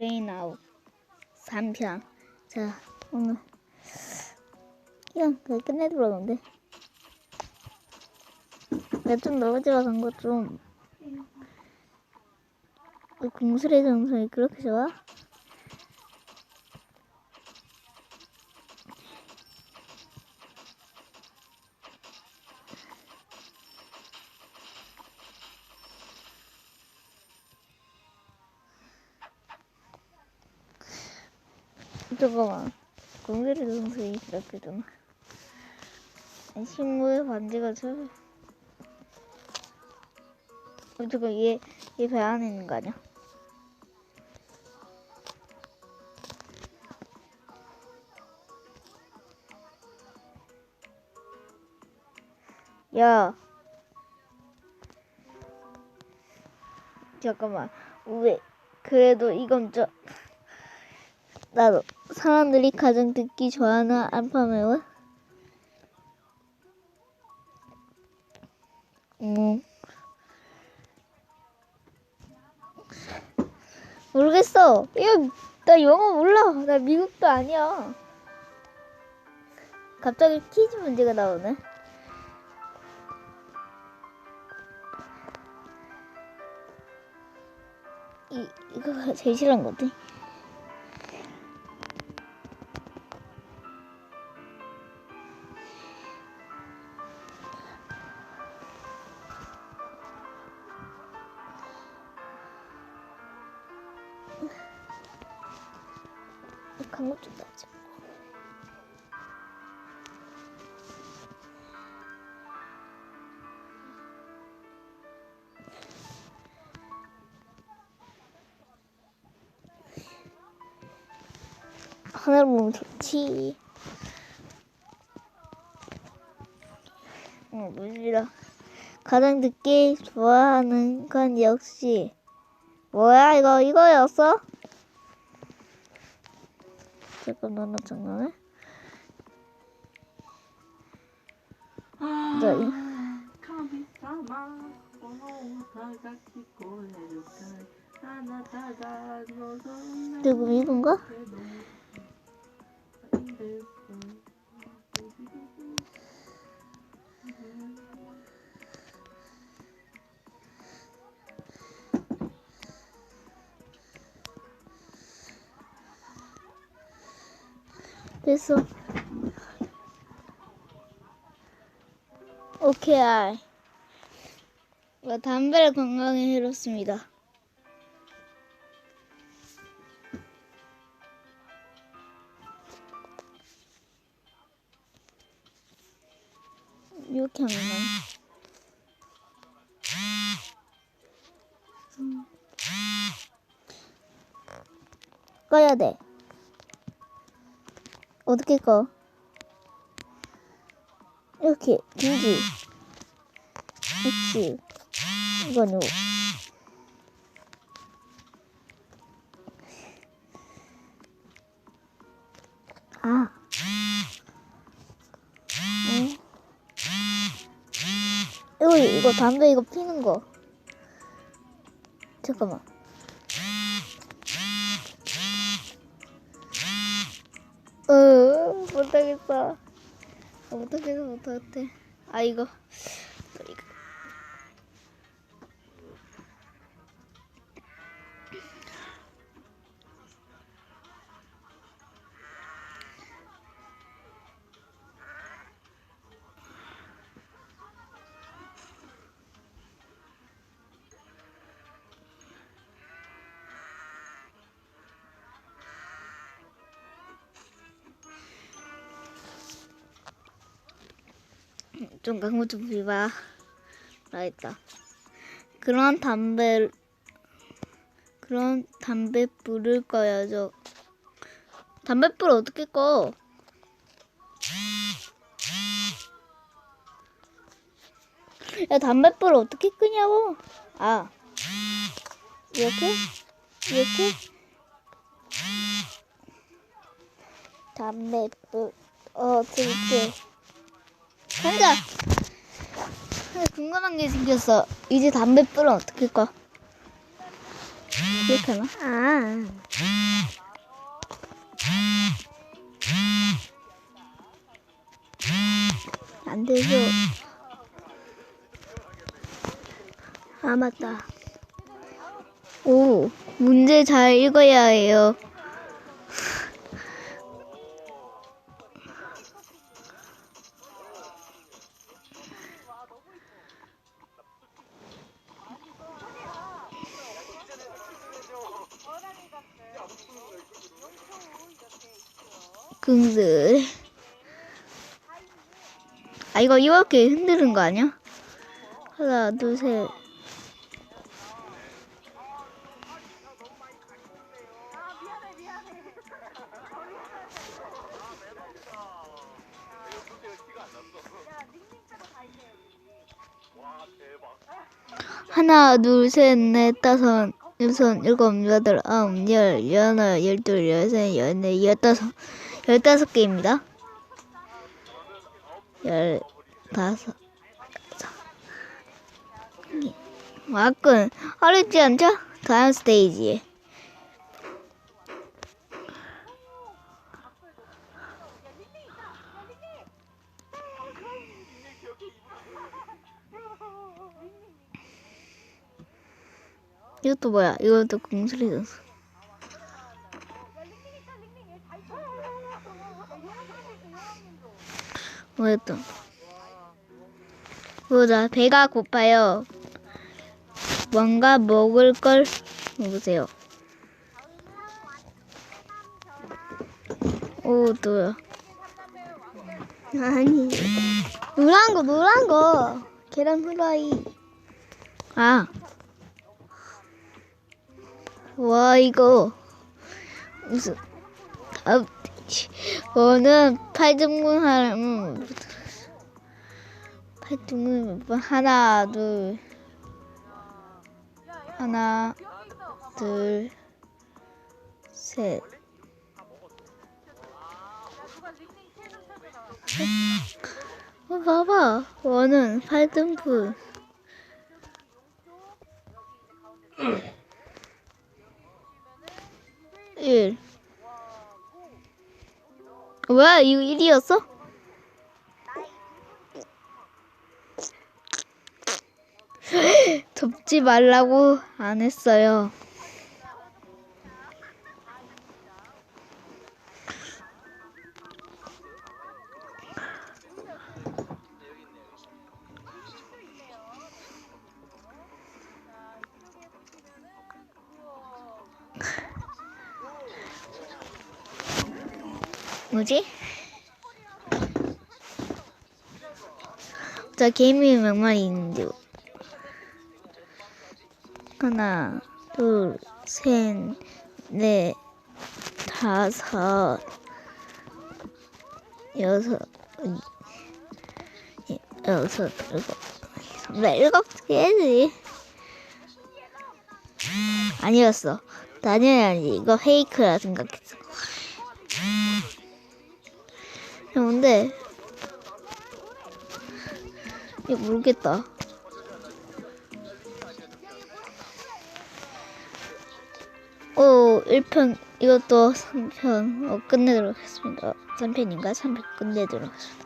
레인아웃 3편. 자 오늘 그냥 그냥 끝내드렸는데. 내가 좀 넓어지가 간거좀. 공수의 정성이 그렇게 좋아? 잠깐만 정성이 그렇게 좋아? 아니, 식물의 반지가 저 어, 잠깐 얘, 얘배 안에 있는 거 아니야? 야. 잠깐만. 왜? 그래도 이건 좀 나도 사람들이 가장 듣기 좋아하는 알파메워? 음. 모르겠어. 이거 나 영어 몰라. 나 미국도 아니야. 갑자기 퀴즈 문제가 나오네. 이 이거가 제일 싫어하는 것 같아. 강것 좀 나지. 하늘 보면 좋지. 어, 물리라. 가장 듣기 좋아하는 건 역시 뭐야 이거 이거였어? 잠깐 너나 장난해? 자, 이- 누구 이건가? 됐어. 오케이. 알. 와, 담배를 건강에 해롭습니다. 이렇게 하면 음. 꺼야 돼. 어떻게 꺼? 이렇게 김지 그치 이건 요 아. 응. 이거 이거 담배 이거 피는 거 잠깐만 못하겠어 아, 못하겠어 못하겠대. 아 이거 좀 광고 좀 비봐 나있다. 그런 담배 그런 담배 불을 꺼야죠 담배 불 어떻게 꺼? 야 담배 불 어떻게 끄냐고? 아. 이렇게? 이렇게? 담배 불 어떻게 혼자 근데 궁금한 게 생겼어. 이제 담배 불은 어떻게 꺼? 이렇게 하나? 아. 안 되죠. 아, 맞다. 오, 문제 잘 읽어야 해요. 긍들. 아, 이거 이렇게 흔드는 거 아니야? 하나, 둘, 셋. 하나, 둘, 셋, 넷, 다섯, 여섯, 일곱, 여덟, 아홉, 열, 열하나, 열둘, 열세, 열네, 열다섯, 열다섯 개입니다. 열다섯. 와끈 어렵지 않죠? 다음 스테이지에. 이것도 뭐야? 이것도 공수리 선수. 뭐였던? 보자, 배가 고파요. 뭔가 먹을 걸 먹으세요. 오, 또야. 아니. 노란 거, 노란 거. 계란 후라이. 아. 와, 이거. 무슨. 아, 저는 팔등분 하면 팔등분 하나, 둘. 하나, 둘, 셋. 어, 봐봐. 원은 8등분. 일. 뭐야, 이거 1이었어? 접지 말라고 안 했어요. 뭐지? 자, 게임이 몇 마리 있는데. 하나, 둘, 셋, 넷, 다섯, 여섯, 이- 여섯, 일곱, 나 일곱 개지. 아니었어. 당연히 아니지. 이거 페이크라 생각했어. 근데 이거 모르겠다. 오, 1편, 이것도 3편, 어, 끝내도록 하겠습니다. 3편인가? 3편 끝내도록 하겠습니다.